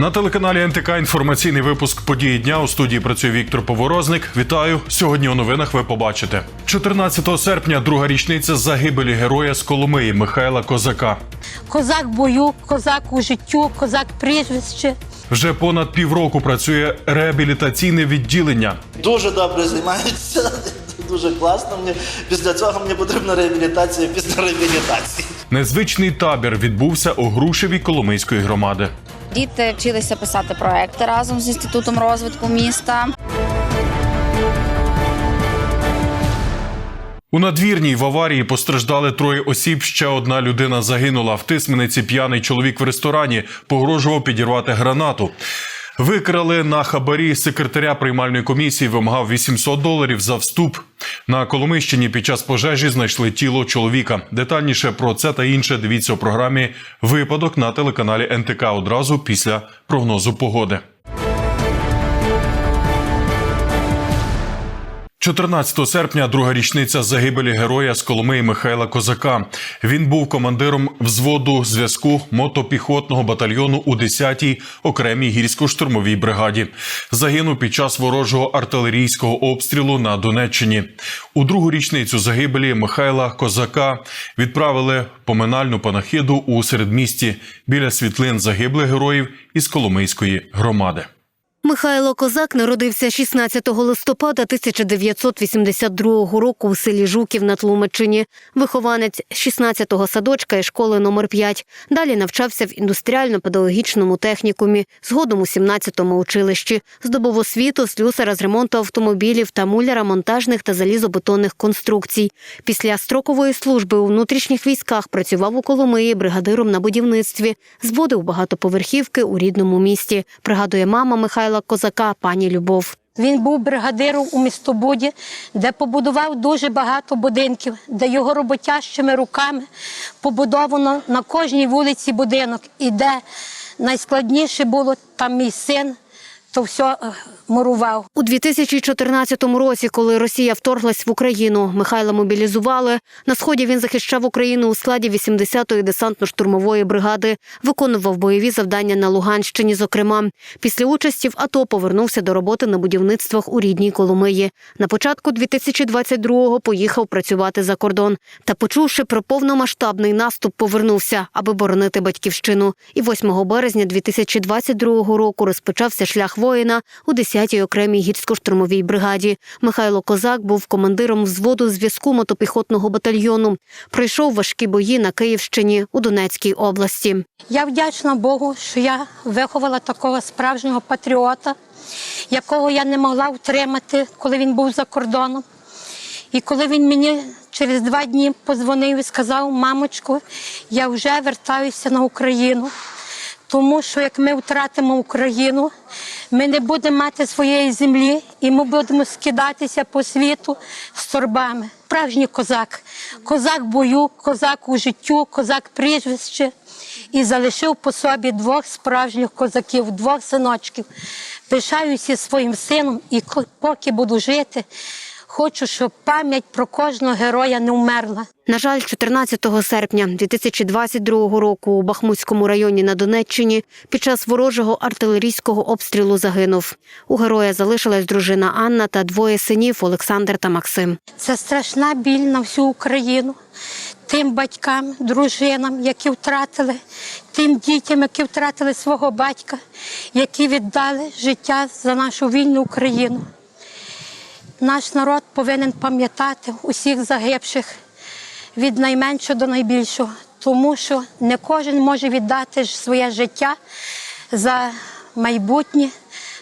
На телеканалі НТК інформаційний випуск події дня у студії працює Віктор Поворозник. Вітаю! Сьогодні у новинах ви побачите 14 серпня, друга річниця загибелі героя з Коломиї Михайла Козака. Козак бою, козак у життю, козак прізвище. Вже понад півроку працює реабілітаційне відділення. Дуже добре займаються, дуже класно. Мені після цього мені потрібна реабілітація після реабілітації. Незвичний табір відбувся у Грушеві Коломийської громади. Діти вчилися писати проекти разом з інститутом розвитку міста. У надвірній в аварії постраждали троє осіб. Ще одна людина загинула. В тисмениці п'яний чоловік в ресторані погрожував підірвати гранату. Викрали на хабарі секретаря приймальної комісії, вимагав 800 доларів за вступ. На Коломищині під час пожежі знайшли тіло чоловіка. Детальніше про це та інше дивіться у програмі Випадок на телеканалі НТК одразу після прогнозу погоди. 14 серпня друга річниця загибелі героя з Коломиї Михайла Козака. Він був командиром взводу зв'язку мотопіхотного батальйону у 10-й окремій гірсько-штурмовій бригаді. Загинув під час ворожого артилерійського обстрілу на Донеччині. У другу річницю загибелі Михайла Козака відправили поминальну панахиду у середмісті біля світлин загиблих героїв із Коломийської громади. Михайло Козак народився 16 листопада 1982 року у селі Жуків на Тлумачині. Вихованець 16-го садочка і школи номер 5 Далі навчався в індустріально-педагогічному технікумі, згодом у 17-му училищі. Здобув освіту слюсара з ремонту автомобілів та муляра монтажних та залізобетонних конструкцій. Після строкової служби у внутрішніх військах працював у Коломиї бригадиром на будівництві. Зводив багатоповерхівки у рідному місті. Пригадує мама Михайла Козака, пані Любов. Він був бригадиром у містобуді, де побудував дуже багато будинків, де його роботящими руками побудовано на кожній вулиці будинок. І де найскладніше було там мій син, то все мурував. У 2014 році, коли Росія вторглась в Україну, Михайла мобілізували. На сході він захищав Україну у складі 80-ї десантно-штурмової бригади, виконував бойові завдання на Луганщині. Зокрема, після участі в АТО повернувся до роботи на будівництвах у рідній Коломиї. На початку 2022-го поїхав працювати за кордон. Та, почувши про повномасштабний наступ, повернувся, аби боронити батьківщину. І 8 березня 2022 року розпочався шлях воїна у 10-й окремій гірсько-штурмовій бригаді. Михайло Козак був командиром взводу зв'язку мотопіхотного батальйону. Пройшов важкі бої на Київщині у Донецькій області. Я вдячна Богу, що я виховала такого справжнього патріота, якого я не могла втримати, коли він був за кордоном. І коли він мені через два дні позвонив і сказав, мамочко, я вже вертаюся на Україну, тому що як ми втратимо Україну, ми не будемо мати своєї землі і ми будемо скидатися по світу з торбами. Справжній козак, козак бою, козак у життю, козак прізвище. І залишив по собі двох справжніх козаків, двох синочків. Пишаюся своїм сином, і поки буду жити, хочу, щоб пам'ять про кожного героя не вмерла. На жаль, 14 серпня 2022 року у Бахмутському районі на Донеччині під час ворожого артилерійського обстрілу загинув. У героя залишилась дружина Анна та двоє синів Олександр та Максим. Це страшна біль на всю Україну. Тим батькам, дружинам, які втратили, тим дітям, які втратили свого батька, які віддали життя за нашу вільну Україну. Наш народ повинен пам'ятати усіх загибших від найменшого до найбільшого, тому що не кожен може віддати своє життя за майбутнє,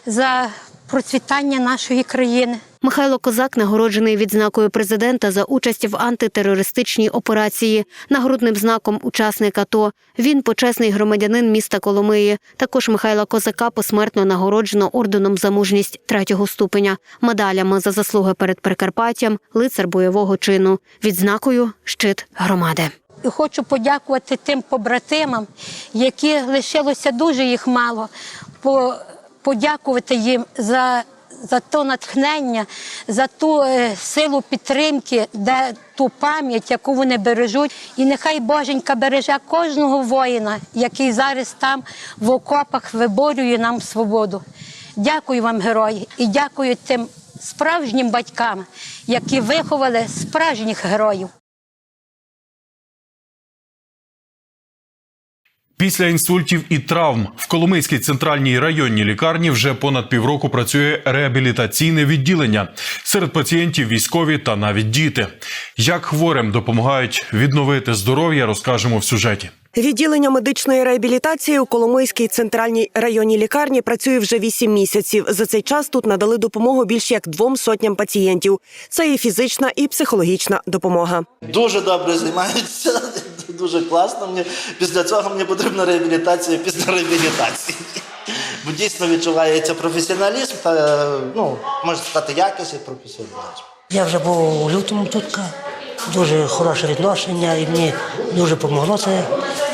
за процвітання нашої країни. Михайло Козак нагороджений відзнакою президента за участь в антитерористичній операції, нагрудним знаком учасник АТО. Він почесний громадянин міста Коломиї. Також Михайла Козака посмертно нагороджено орденом за мужність третього ступеня, медалями за заслуги перед Прикарпаттям, лицар бойового чину, відзнакою щит громади. І хочу подякувати тим побратимам, які лишилося дуже їх мало. По, подякувати їм за за то натхнення, за ту е, силу підтримки, де ту пам'ять, яку вони бережуть. І нехай Боженька береже кожного воїна, який зараз там в окопах виборює нам свободу. Дякую вам, герої, і дякую тим справжнім батькам, які виховали справжніх героїв. Після інсультів і травм в Коломийській центральній районній лікарні вже понад півроку працює реабілітаційне відділення. Серед пацієнтів військові та навіть діти. Як хворим допомагають відновити здоров'я, розкажемо в сюжеті. Відділення медичної реабілітації у Коломийській центральній районній лікарні працює вже 8 місяців. За цей час тут надали допомогу більш як двом сотням пацієнтів. Це і фізична, і психологічна допомога. Дуже добре займаються, дуже класно. Мені після цього мені потрібна реабілітація після реабілітації. Бо дійсно відчувається професіоналізм та ну, можна сказати, якість і професіоналізм. Я вже був у лютому тут, дуже хороше відношення, і мені дуже допомогло це.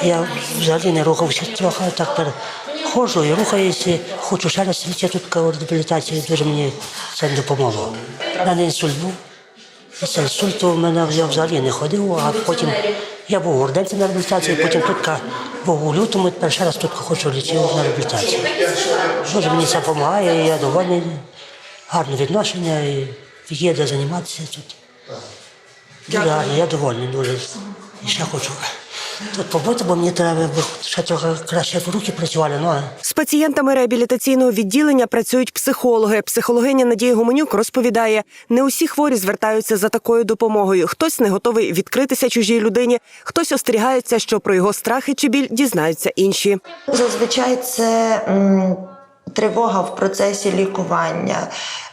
Я взагалі не рухався трохи, так переходжу і рухаюся, хочу ще раз свідчити тут реабілітації, дуже мені це допомогло. У мене інсульт був. Після інсульту в мене я взагалі не ходив, а потім я був у Горденці на реабілітації, потім тут був у лютому, тепер ще раз тут хочу лічити на реабілітацію. Дуже мені це допомагає, я довольний, гарне відношення, і є де займатися тут. Дуже я довольний дуже. І ще хочу тут побути, бо мені треба ще трохи краще руки працювали, ноги. З пацієнтами реабілітаційного відділення працюють психологи. Психологиня Надія Гуменюк розповідає, не усі хворі звертаються за такою допомогою. Хтось не готовий відкритися чужій людині, хтось остерігається, що про його страхи чи біль дізнаються інші. Зазвичай це м, тривога в процесі лікування.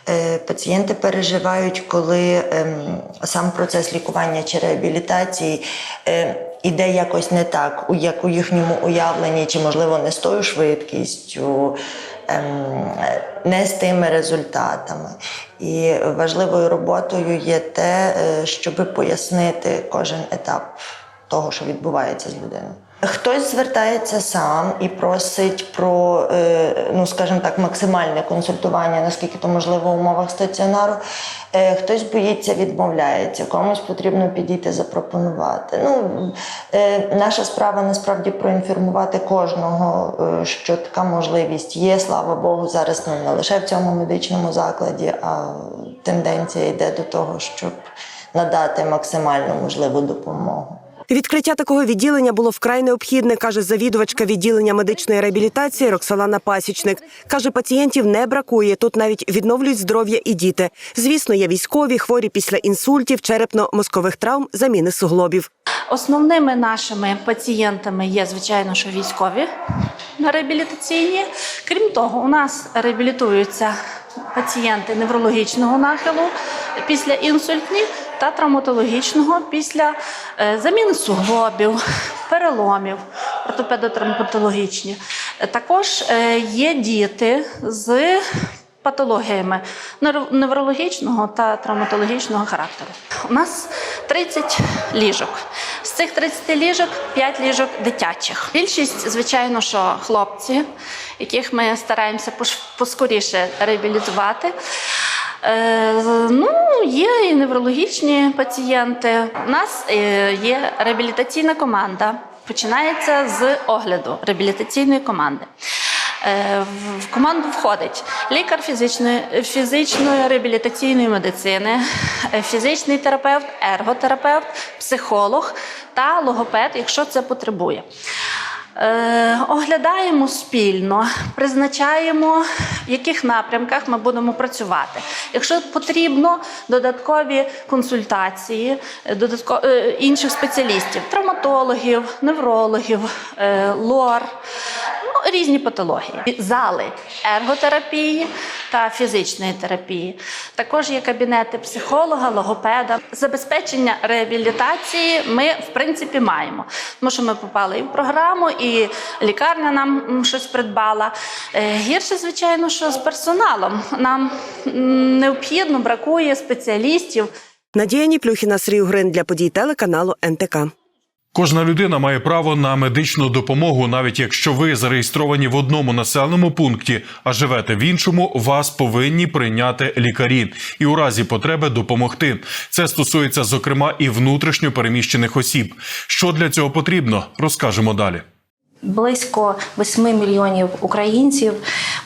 Е, Пацієнти переживають, коли ем, сам процес лікування чи реабілітації е, іде якось не так, як у їхньому уявленні, чи можливо не з тою швидкістю, ем, не з тими результатами. І важливою роботою є те, е, щоб пояснити кожен етап того, що відбувається з людиною. Хтось звертається сам і просить про, е, ну скажімо так, максимальне консультування, наскільки то можливо в умовах стаціонару. Е, Хтось боїться, відмовляється, комусь потрібно підійти запропонувати. Ну, е, наша справа насправді проінформувати кожного, що така можливість є. Слава Богу, зараз ну, не лише в цьому медичному закладі, а тенденція йде до того, щоб надати максимально можливу допомогу. Відкриття такого відділення було вкрай необхідне, каже завідувачка відділення медичної реабілітації Роксолана Пасічник. Каже, пацієнтів не бракує. Тут навіть відновлюють здоров'я і діти. Звісно, є військові, хворі після інсультів, черепно-мозкових травм, заміни суглобів. Основними нашими пацієнтами є, звичайно, що військові на реабілітаційні. Крім того, у нас реабілітуються пацієнти неврологічного нахилу після інсультні та травматологічного після е, заміни суглобів, переломів, ортопедотравматологічні. Також е, є діти з патологіями неврологічного та травматологічного характеру. У нас 30 ліжок. З цих 30 ліжок 5 ліжок дитячих. Більшість, звичайно, що хлопці, яких ми стараємося поскоріше реабілітувати. Е, ну, є і неврологічні пацієнти. У нас е, є реабілітаційна команда. Починається з огляду реабілітаційної команди. Е, В команду входить лікар фізичної, фізичної реабілітаційної медицини, е, фізичний терапевт, ерготерапевт, психолог та логопед, якщо це потребує. Е, оглядаємо спільно, призначаємо, в яких напрямках ми будемо працювати. Якщо потрібно додаткові консультації додатко, інших спеціалістів, травматологів, неврологів, лор, різні патології, зали ерготерапії та фізичної терапії. Також є кабінети психолога, логопеда. Забезпечення реабілітації ми в принципі маємо, тому що ми попали і в програму, і лікарня нам щось придбала. Е, Гірше, звичайно, що з персоналом нам необхідно бракує спеціалістів. Надія Ніплюхіна, Срій Грин для подій телеканалу НТК. Кожна людина має право на медичну допомогу, навіть якщо ви зареєстровані в одному населеному пункті, а живете в іншому, вас повинні прийняти лікарі і у разі потреби допомогти. Це стосується зокрема і внутрішньо переміщених осіб. Що для цього потрібно, розкажемо далі. Близько 8 мільйонів українців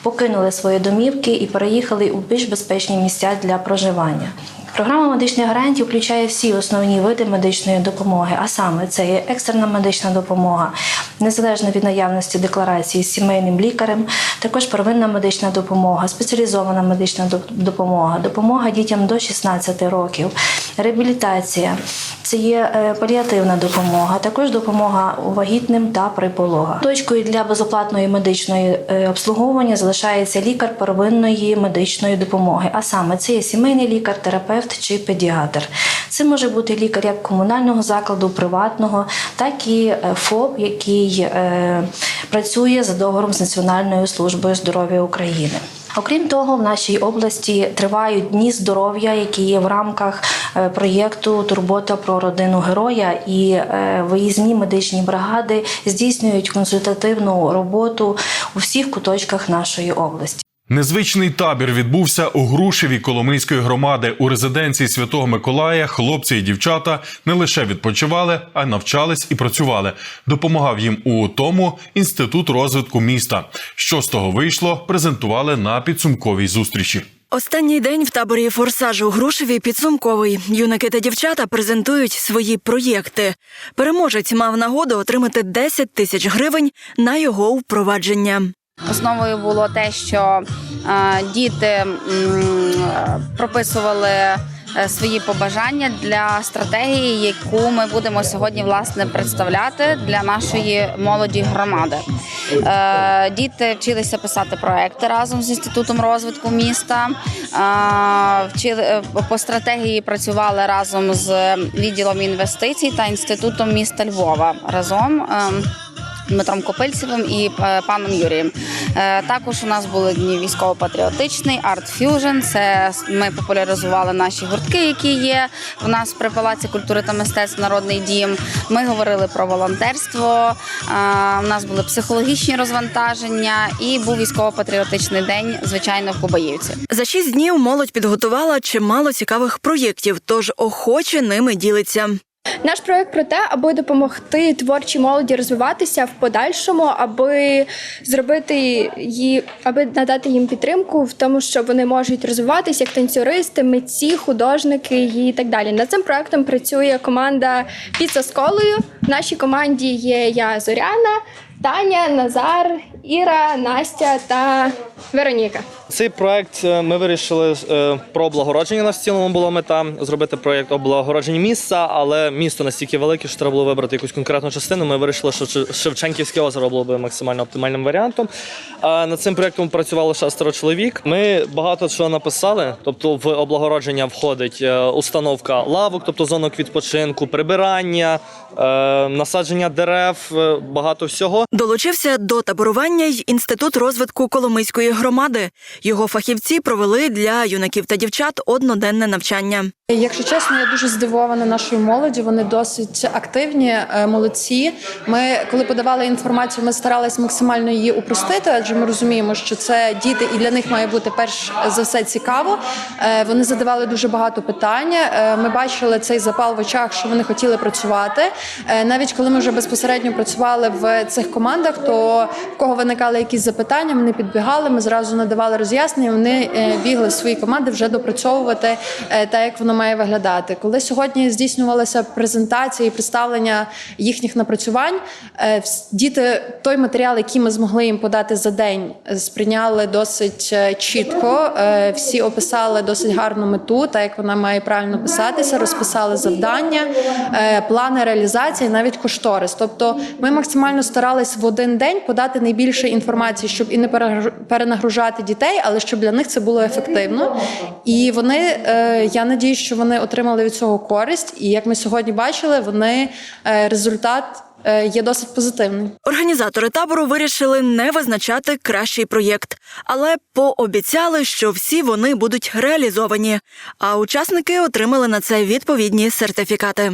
покинули свої домівки і переїхали у більш безпечні місця для проживання. Програма медичних гарантій включає всі основні види медичної допомоги, а саме це є екстрена медична допомога, незалежно від наявності декларації з сімейним лікарем, також первинна медична допомога, спеціалізована медична допомога, допомога дітям до 16 років, реабілітація. Це є е, паліативна допомога, також допомога вагітним та при пологах. Точкою для безоплатної медичної е, обслуговування залишається лікар первинної медичної допомоги, а саме це є сімейний лікар, терапевт чи педіатр. Це може бути лікар як комунального закладу, приватного, так і е, ФОП, який працює за договором з Національною службою здоров'я України. Окрім того, в нашій області тривають дні здоров'я, які є в рамках е, проєкту Турбота про родину героя, і е, виїзні медичні бригади здійснюють консультативну роботу у всіх куточках нашої області. Незвичний табір відбувся у Грушеві Коломийської громади. У резиденції Святого Миколая хлопці і дівчата не лише відпочивали, а й навчались і працювали. Допомагав їм у тому інститут розвитку міста. Що з того вийшло, презентували на підсумковій зустрічі. Останній день в таборі «Форсаж» у Грушеві підсумковий. Юнаки та дівчата презентують свої проєкти. Переможець мав нагоду отримати 10 тисяч гривень на його впровадження. Основою було те, що е, діти прописували е, свої побажання для стратегії, яку ми будемо сьогодні власне представляти для нашої молоді громади. Е, Діти вчилися писати проекти разом з інститутом розвитку міста. Вчили по стратегії працювали разом з відділом інвестицій та інститутом міста Львова разом. Дмитром Копильцевим і е, паном Юрієм. Е, Також у нас були дні військово-патріотичний, Art Fusion. Це ми популяризували наші гуртки, які є в нас при Палаці культури та мистецтв Народний дім. Ми говорили про волонтерство. е, У нас були психологічні розвантаження і був військово-патріотичний день, звичайно, в Кубаївці. За шість днів молодь підготувала чимало цікавих проєктів, тож охоче ними ділиться. Наш проект про те, аби допомогти творчій молоді розвиватися в подальшому, аби зробити її, аби надати їм підтримку в тому, що вони можуть розвиватися як танцюристи, митці, художники і так далі. Над цим проектом працює команда «Піца з колою. В нашій команді є я Зоряна, Таня, Назар, Іра, Настя та Вероніка. Цей проект е, ми вирішили е, про облагородження. Нас в цілому була мета зробити проект облагородження місця, але місто настільки велике, що треба було вибрати якусь конкретну частину. Ми вирішили, що Шевченківське озеро було б максимально оптимальним варіантом. Над цим проектом працювало шестеро чоловік. Ми багато чого написали. Тобто, в облагородження входить е, установка лавок, тобто зонок відпочинку, прибирання, насадження дерев, багато всього. Долучився до таборування й інститут розвитку Коломийської громади. Його фахівці провели для юнаків та дівчат одноденне навчання. Якщо чесно, я дуже здивована нашою молоді. Вони досить активні, е, молодці. Ми, коли подавали інформацію, ми старалися максимально її упростити, адже ми розуміємо, що це діти, і для них має бути перш за все цікаво. Е, Вони задавали дуже багато питань. Е, Ми бачили цей запал в очах, що вони хотіли працювати. Навіть коли ми вже безпосередньо працювали в цих командах, то в кого виникали якісь запитання, вони підбігали. Ми зразу надавали роз'яснення. Вони бігли в свої команди вже допрацьовувати е, так, як воно має виглядати. Коли сьогодні здійснювалася презентація і представлення їхніх напрацювань, е, діти той матеріал, який ми змогли їм подати за день, е, сприйняли досить е, чітко. Всі описали досить гарну мету, так як вона має правильно писатися, розписали завдання, плани реалізації, навіть кошторис. Тобто, ми максимально старались в один день подати найбільше інформації, щоб і не перенагружати дітей, але щоб для них це було ефективно. І вони, я надію, що вони отримали від цього користь. І як ми сьогодні бачили, вони е, результат е, є досить позитивний. Організатори табору вирішили не визначати кращий проєкт, але пообіцяли, що всі вони будуть реалізовані. А учасники отримали на це відповідні сертифікати.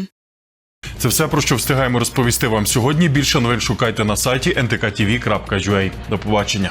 Це все про що встигаємо розповісти вам сьогодні. Більше новин шукайте на сайті ntktv.ua. До побачення.